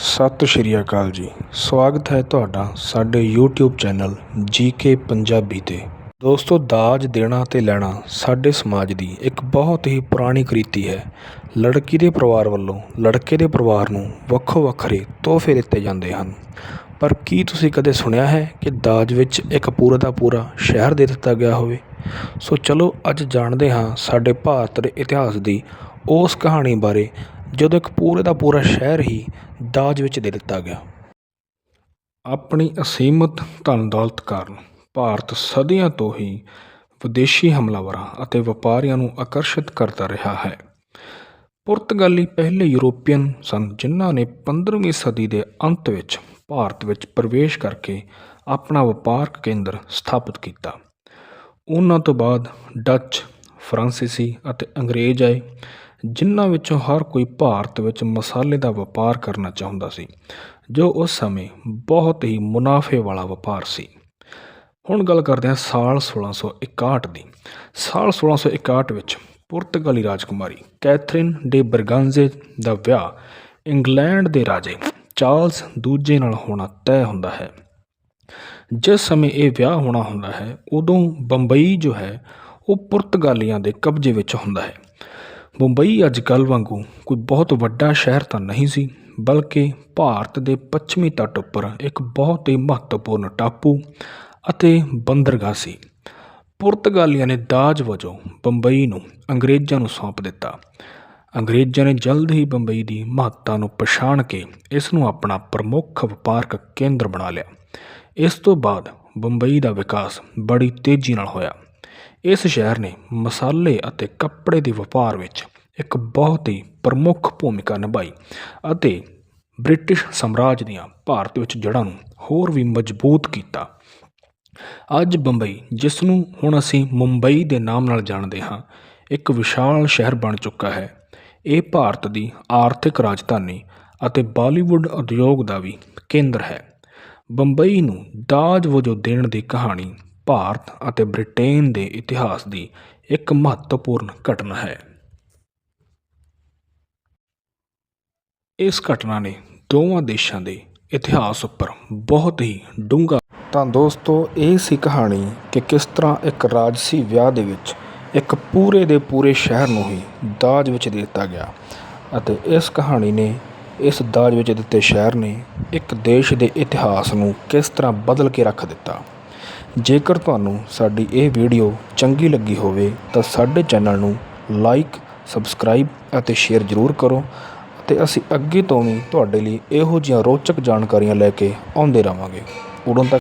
ਸਤਿ ਸ਼੍ਰੀ ਅਕਾਲ ਜੀ। ਸਵਾਗਤ ਹੈ ਤੁਹਾਡਾ ਸਾਡੇ YouTube ਚੈਨਲ ਕੇ ਪੰਜਾਬੀ ਤੇ। ਦੋਸਤੋ, ਦਾਜ ਦੇਣਾ ਤੇ ਲੈਣਾ ਸਾਡੇ ਸਮਾਜ ਦੀ ਇੱਕ ਬਹੁਤ ਹੀ ਪੁਰਾਣੀ ਕ੍ਰਿਤੀ ਹੈ। ਲੜਕੀ ਦੇ ਪਰਿਵਾਰ ਵੱਲੋਂ ਲੜਕੇ ਦੇ ਪਰਿਵਾਰ ਨੂੰ ਵੱਖੋ ਵੱਖਰੇ ਤੋਹਫੇ ਦਿੱਤੇ ਜਾਂਦੇ ਹਨ। ਪਰ ਕੀ ਤੁਸੀਂ ਕਦੇ ਸੁਣਿਆ ਹੈ ਕਿ ਦਾਜ ਵਿੱਚ ਇੱਕ ਪੂਰਾ ਦਾ ਪੂਰਾ ਸ਼ਹਿਰ ਦੇ ਦਿੱਤਾ ਗਿਆ ਹੋਵੇ? ਸੋ ਚਲੋ, ਅੱਜ ਜਾਣਦੇ ਹਾਂ ਸਾਡੇ ਭਾਰਤ ਦੇ ਇਤਿਹਾਸ ਦੀ ਉਸ ਕਹਾਣੀ ਬਾਰੇ ਜਦੋਂ ਇੱਕ ਪੂਰੇ ਦਾ ਪੂਰਾ ਸ਼ਹਿਰ ਹੀ ਦਾਜ ਵਿੱਚ ਦੇ ਦਿੱਤਾ ਗਿਆ। ਆਪਣੀ ਅਸੀਮਤ ਧਨ ਦੌਲਤ ਕਾਰਨ ਭਾਰਤ ਸਦੀਆਂ ਤੋਂ ਹੀ ਵਿਦੇਸ਼ੀ ਹਮਲਾਵਰਾਂ ਅਤੇ ਵਪਾਰੀਆਂ ਨੂੰ ਆਕਰਸ਼ਿਤ ਕਰਦਾ ਰਿਹਾ ਹੈ। ਪੁਰਤਗਾਲੀ ਪਹਿਲੇ ਯੂਰੋਪੀਅਨ ਸਨ ਜਿਨ੍ਹਾਂ ਨੇ 15ਵੀਂ ਸਦੀ ਦੇ ਅੰਤ ਵਿੱਚ ਭਾਰਤ ਵਿੱਚ ਪ੍ਰਵੇਸ਼ ਕਰਕੇ ਆਪਣਾ ਵਪਾਰਕ ਕੇਂਦਰ ਸਥਾਪਿਤ ਕੀਤਾ। ਉਹਨਾਂ ਤੋਂ ਬਾਅਦ ਡੱਚ, ਫਰਾਂਸੀਸੀ ਅਤੇ ਅੰਗਰੇਜ਼ ਆਏ। ਜਿਨ੍ਹਾਂ ਵਿੱਚੋਂ ਹਰ ਕੋਈ ਭਾਰਤ ਵਿੱਚ ਮਸਾਲੇ ਦਾ ਵਪਾਰ ਕਰਨਾ ਚਾਹੁੰਦਾ ਸੀ, ਜੋ ਉਸ ਸਮੇਂ ਬਹੁਤ ਹੀ ਮੁਨਾਫੇ ਵਾਲਾ ਵਪਾਰ ਸੀ। ਹੁਣ ਗੱਲ ਕਰਦੇ ਹਾਂ ਸਾਲ 1661 ਦੀ। ਸਾਲ 1661 ਵਿੱਚ ਪੁਰਤਗਾਲੀ ਰਾਜਕੁਮਾਰੀ ਕੈਥਰੀਨ ਡੇ ਬਰਗਾਂਜ਼ੇ ਦਾ ਵਿਆਹ ਇੰਗਲੈਂਡ ਦੇ ਰਾਜੇ ਚਾਰਲਸ ਦੂਜੇ ਨਾਲ ਹੋਣਾ ਤੈਅ ਹੁੰਦਾ ਹੈ। ਜਿਸ ਸਮੇਂ ਇਹ ਵਿਆਹ ਹੋਣਾ ਹੁੰਦਾ ਹੈ, ਉਦੋਂ ਬੰਬਈ ਜੋ ਹੈ, ਉਹ ਪੁਰਤਗਾਲੀਆਂ ਦੇ ਕਬਜ਼ੇ ਵਿੱਚ ਹੁੰਦਾ ਹੈ। ਮੁੰਬਈ ਅੱਜ ਕੱਲ੍ਹ ਵਾਂਗੂ ਕੋਈ ਬਹੁਤ ਵੱਡਾ ਸ਼ਹਿਰ ਤਾਂ ਨਹੀਂ ਸੀ, ਬਲਕਿ ਭਾਰਤ ਦੇ ਪੱਛਮੀ ਤੱਟ ਉੱਪਰ ਇੱਕ ਬਹੁਤ ਹੀ ਮਹੱਤਵਪੂਰਨ ਟਾਪੂ ਅਤੇ ਬੰਦਰਗਾਹ ਸੀ। ਪੁਰਤਗਾਲੀਆਂ ਨੇ ਦਾਜ ਵਜੋਂ ਬੰਬਈ ਨੂੰ ਅੰਗਰੇਜ਼ਾਂ ਨੂੰ ਸੌਂਪ ਦਿੱਤਾ। ਅੰਗਰੇਜ਼ਾਂ ਨੇ ਜਲਦ ਹੀ ਬੰਬਈ ਦੀ ਮਹੱਤਤਾ ਨੂੰ ਪਛਾਣ ਕੇ ਇਸ ਨੂੰ ਆਪਣਾ ਪ੍ਰਮੁੱਖ ਵਪਾਰਕ ਕੇਂਦਰ ਬਣਾ ਲਿਆ। ਇਸ ਤੋਂ ਬਾਅਦ ਬੰਬਈ ਦਾ ਵਿਕਾਸ ਬੜੀ ਤੇਜ਼ੀ ਨਾਲ ਹੋਇਆ। ਇਸ ਸ਼ਹਿਰ ਨੇ ਮਸਾਲੇ ਅਤੇ ਕੱਪੜੇ ਦੇ ਵਪਾਰ ਵਿੱਚ ਇੱਕ ਬਹੁਤ ਹੀ ਪ੍ਰਮੁੱਖ ਭੂਮਿਕਾ ਨਿਭਾਈ ਅਤੇ ਬ੍ਰਿਟਿਸ਼ ਸਾਮਰਾਜ ਦੀਆਂ ਭਾਰਤ ਵਿੱਚ ਜੜ੍ਹਾਂ ਨੂੰ ਹੋਰ ਵੀ ਮਜ਼ਬੂਤ ਕੀਤਾ। ਅੱਜ ਬੰਬਈ, ਜਿਸ ਨੂੰ ਹੁਣ ਅਸੀਂ ਮੁੰਬਈ ਦੇ ਨਾਮ ਨਾਲ ਜਾਣਦੇ ਹਾਂ, ਇੱਕ ਵਿਸ਼ਾਲ ਸ਼ਹਿਰ ਬਣ ਚੁੱਕਾ ਹੈ। ਇਹ ਭਾਰਤ ਦੀ ਆਰਥਿਕ ਰਾਜਧਾਨੀ ਅਤੇ ਬਾਲੀਵੁੱਡ ਉਦਯੋਗ ਦਾ ਵੀ ਕੇਂਦਰ ਹੈ। ਬੰਬਈ ਨੂੰ ਦਾਜ ਵਜੋਂ ਦੇਣ ਦੀ ਕਹਾਣੀ ਭਾਰਤ ਅਤੇ ਬ੍ਰਿਟੇਨ ਦੇ ਇਤਿਹਾਸ ਦੀ ਇੱਕ ਮਹੱਤਵਪੂਰਨ ਘਟਨਾ ਹੈ। ਇਸ ਘਟਨਾ ਨੇ ਦੋਵਾਂ ਦੇਸ਼ਾਂ ਦੇ ਇਤਿਹਾਸ ਉੱਪਰ ਬਹੁਤ ਹੀ ਡੂੰਘਾ ਤਾਂ ਦੋਸਤੋ, ਇਹ ਸੀ ਕਹਾਣੀ ਕਿ ਕਿਸ ਤਰ੍ਹਾਂ ਇੱਕ ਰਾਜਸੀ ਵਿਆਹ ਦੇ ਵਿੱਚ ਇੱਕ ਪੂਰੇ ਦੇ ਪੂਰੇ ਸ਼ਹਿਰ ਨੂੰ ਹੀ ਦਾਜ ਵਿੱਚ ਦੇ ਦਿੱਤਾ ਗਿਆ ਅਤੇ ਇਸ ਕਹਾਣੀ ਨੇ ਇਸ ਦਾਜ ਵਿੱਚ ਦਿੱਤੇ ਸ਼ਹਿਰ ਨੇ ਇੱਕ ਦੇਸ਼ ਦੇ ਇਤਿਹਾਸ ਨੂੰ ਕਿਸ ਤਰ੍ਹਾਂ ਬਦਲ ਕੇ ਰੱਖ ਦਿੱਤਾ। ਜੇਕਰ ਤੁਹਾਨੂੰ ਸਾਡੀ ਇਹ ਵੀਡੀਓ ਚੰਗੀ ਲੱਗੀ ਹੋਵੇ ਤਾਂ ਸਾਡੇ ਚੈਨਲ ਨੂੰ ਲਾਈਕ, ਸਬਸਕ੍ਰਾਈਬ ਅਤੇ ਸ਼ੇਅਰ ਜ਼ਰੂਰ ਕਰੋ ਅਤੇ ਅਸੀਂ ਅੱਗੇ ਤੋਂ ਵੀ ਤੁਹਾਡੇ ਲਈ ਇਹੋ ਜਿਹੀਆਂ ਰੋਚਕ ਜਾਣਕਾਰੀਆਂ ਲੈ ਕੇ ਆਉਂਦੇ ਰਹਾਂਗੇ। ਉਦੋਂ ਤੱਕ